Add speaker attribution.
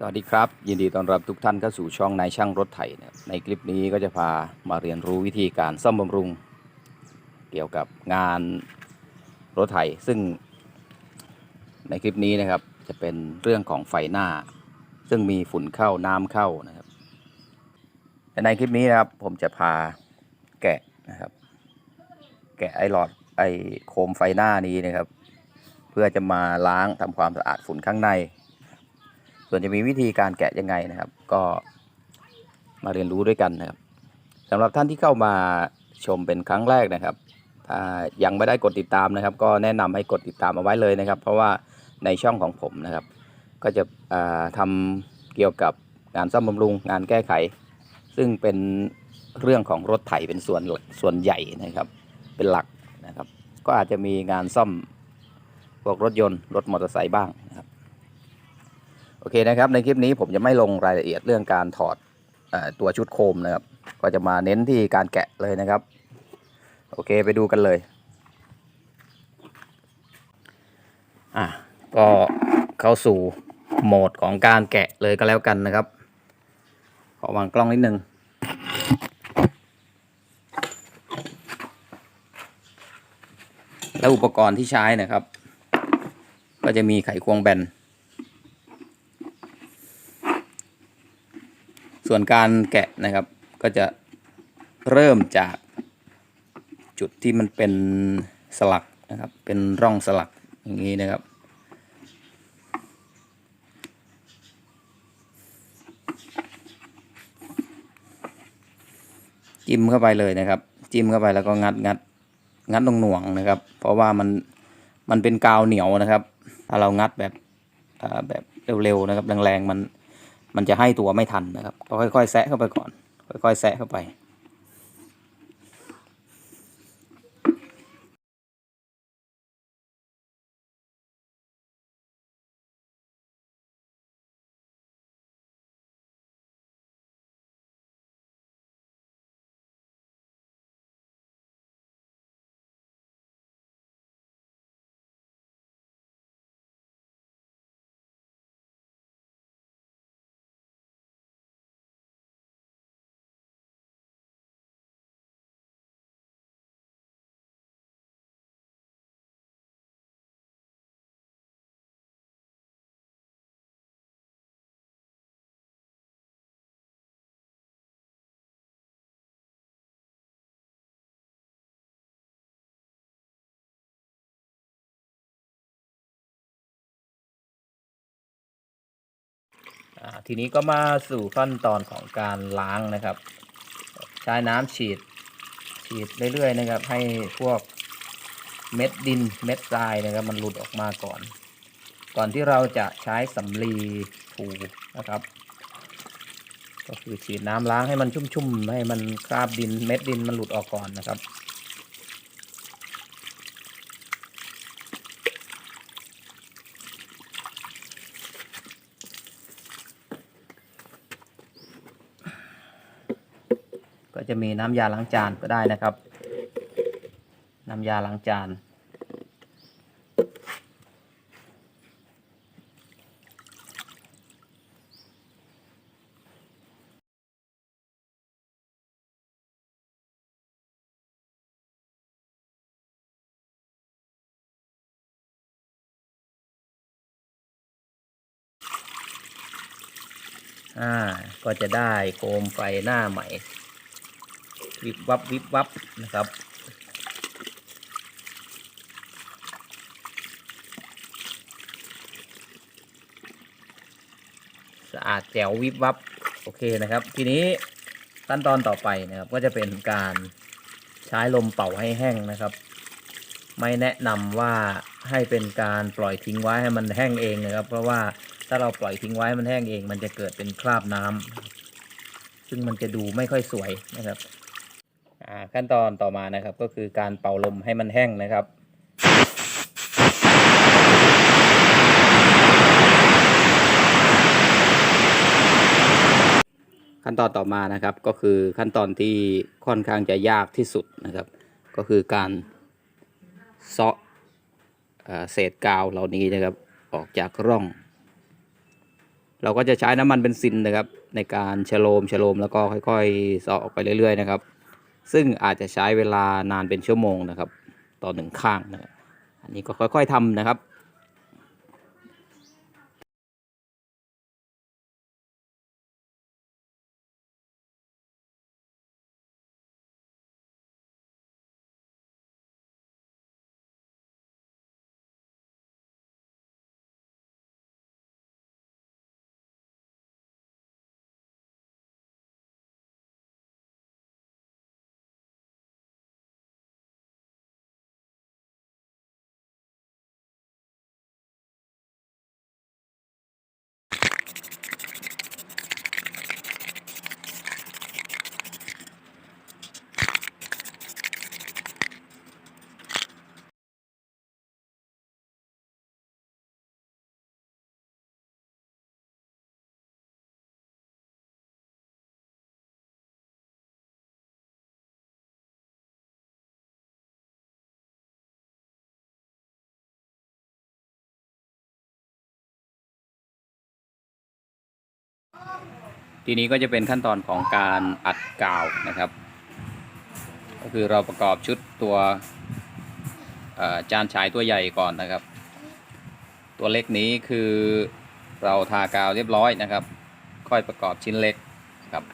Speaker 1: สวัสดีครับ ยินดีต้อนรับทุกท่านเข้าสู่ช่องนายช่างรถไถนะครับในคลิปนี้ก็จะพามาเรียนรู้วิธีการซ่อมบำรุง เกี่ยวกับงานรถไถ ซึ่งในคลิปนี้นะครับจะเป็นเรื่องของไฟหน้า ซึ่งมีฝุ่นเข้าน้ำเข้านะครับในคลิปนี้นะครับผมจะพาแกะนะครับ แกะไอหลอดไอโคมไฟหน้านี้นะครับ เพื่อจะมาล้างทำความสะอาดฝุ่นข้างใน ส่วนจะมีวิธีการแกะยังไงนะครับ ก็มาเรียนรู้ด้วยกันนะครับสำหรับท่านที่เข้ามาชมเป็นครั้งแรกนะครับถ้ายังไม่ได้กดติดตามนะครับ ก็แนะนำให้กดติดตามเอาไว้เลยนะครับ เพราะว่าในช่องของผมนะครับ ก็จะอ่าทำเกี่ยวกับงานซ่อมบำรุงงานแก้ไข ซึ่งเป็นเรื่องของรถไถเป็นส่วนส่วนใหญ่นะครับ เป็นหลักนะครับ ก็อาจจะมีงานซ่อมพวกรถยนต์รถมอเตอร์ไซค์บ้าง โอเคนะครับในคลิปนี้ผมจะไม่ลงรายละเอียดเรื่องการถอดอตัวชุดโคมนะครับ ก็จะมาเน้นที่การแกะเลยนะครับ โอเคไปดูกันเลยอะก็เข้าสู่โหมดของการแกะเลยก็แล้วกันนะครับ ขอวางกล้องนิดนึงแล้วอุปกรณ์ที่ใช้นะครับ ก็จะมีไขควงแบน ส่วนการแกะนะครับก็จะเริ่มจากจุดที่มันเป็นสลักนะครับ เป็นร่องสลักอย่างนี้นะครับ จิ้มเข้าไปเลยนะครับ จิ้มเข้าไปแล้วก็งัดงัดงัดตรงหน่วงๆนะครับ เพราะว่ามันมันเป็นกาวเหนียวนะครับ ถ้าเรางัดแบบแบบเร็วๆนะครับแรงๆมัน มันจะให้ตัวไม่ทันนะครับก็ค่อยๆแซะเข้าไปก่อน ค่อยๆแซะเข้าไป ทีนี้ก็มาสู่ขั้นตอนของการล้างนะครับ ใช้น้ำฉีด ฉีดเรื่อยๆนะครับ ให้พวกเม็ดดินเม็ดทรายนะครับ มันหลุดออกมาก่อน ก่อนที่เราจะใช้สำลีถูนะครับ ก็คือฉีดน้ำล้างให้มันชุ่มๆให้มันคราบดินเม็ดดินมันหลุดออกก่อนนะครับ ก็จะมีน้ำยาล้างจานก็ได้นะครับ น้ำยาล้างจาน อ่า ก็จะได้โคมไฟหน้าใหม่ วิบวับวิบวับนะครับ สะอาดแจ๋ววิบวับโอเคนะครับ ทีนี้ขั้นตอนต่อไปนะครับก็จะเป็นการใช้ลมเป่าให้แห้งนะครับ ไม่แนะนำว่าให้เป็นการปล่อยทิ้งไว้ให้มันแห้งเองนะครับ เพราะว่าถ้าเราปล่อยทิ้งไว้มันแห้งเอง มันจะเกิดเป็นคราบน้ำซึ่งมันจะดูไม่ค่อยสวยนะครับ ขั้นตอนต่อมานะครับก็คือการเป่าลมให้มันแห้งนะครับขั้นตอนต่อมานะครับก็คือขั้นตอนที่ค่อนข้างจะยากที่สุดนะครับ ก็คือการเซาะเศษกาวเหล่านี้นะครับออกจากร่อง เราก็จะใช้น้ำมันเบนซินนะครับ ในการชโลมชโลมแล้วก็ค่อยๆสอออกไปเรื่อยๆนะครับ ซึ่งอาจจะใช้เวลานานเป็นชั่วโมงนะครับ ต่อหนึ่งข้างนะครับอันนี้ก็ค่อย ๆทำนะครับ ทีนี้ก็จะเป็นขั้นตอนของการอัดกาวนะครับ ก็คือเราประกอบชุดตัวจานฉายตัวใหญ่ก่อนนะครับ ตัวเล็กนี้คือเราทากาวเรียบร้อยนะครับ ค่อยประกอบชิ้นเล็กครับ